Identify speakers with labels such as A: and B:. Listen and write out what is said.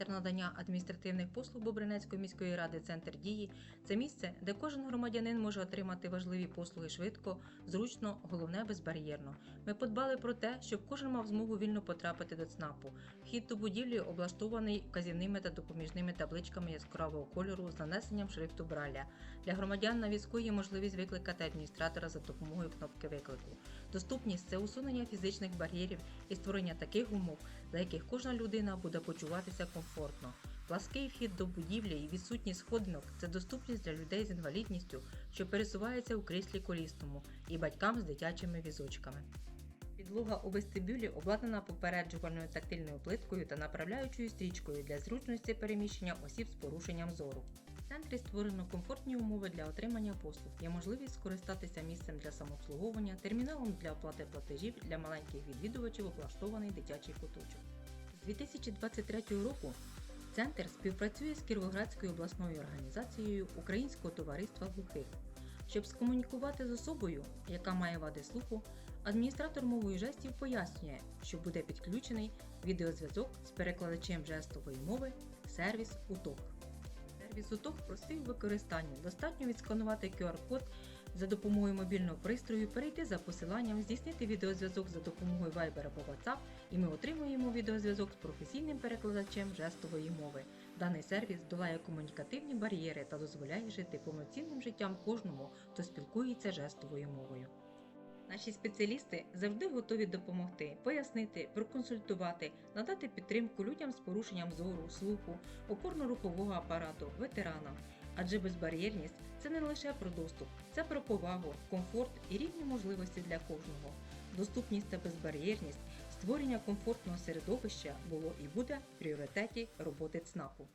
A: Центр надання адміністративних послуг Бобринецької міської ради Центр дії це місце, де кожен громадянин може отримати важливі послуги швидко, зручно, головне безбар'єрно. Ми подбали про те, щоб кожен мав змогу вільно потрапити до ЦНАПу. Вхід до будівлі облаштований вказівними та допоміжними табличками яскравого кольору з нанесенням шрифту Браля. Для громадян на візку є можливість викликати адміністратора за допомогою кнопки виклику. Доступність це усунення фізичних бар'єрів і створення таких умов, за яких кожна людина буде почуватися комфортно. Плаский вхід до будівлі і відсутність сходинок це доступність для людей з інвалідністю, що пересуваються у кріслі колісному, і батькам з дитячими візочками. Підлога у вестибюлі обладнана попереджувальною тактильною плиткою та направляючою стрічкою для зручності переміщення осіб з порушенням зору. В центрі створено комфортні умови для отримання послуг. Є можливість скористатися місцем для самообслуговування, терміналом для оплати платежів для маленьких відвідувачів облаштований дитячий куточок. З 2023 року центр співпрацює з Кіровоградською обласною організацією Українського товариства глухих. Щоб скомунікувати з особою, яка має вади слуху, адміністратор мовою жестів пояснює, що буде підключений відеозв'язок з перекладачем жестової мови сервіс УТОК. Сервіс УТОК простий у використанні. Достатньо відсканувати QR-код за допомогою мобільного пристрою, перейти за посиланням, здійснити відеозв'язок за допомогою Viber або WhatsApp, і ми отримуємо відеозв'язок з професійним перекладачем жестової мови. Даний сервіс долає комунікативні бар'єри та дозволяє жити повноцінним життям кожному, хто спілкується жестовою мовою. Наші спеціалісти завжди готові допомогти, пояснити, проконсультувати, надати підтримку людям з порушенням зору, слуху, опорно-рухового апарату, ветеранам. Адже безбар'єрність це не лише про доступ, це про повагу, комфорт і рівні можливості для кожного. Доступність та безбар'єрність, створення комфортного середовища було і буде в пріоритеті роботи ЦНАПу.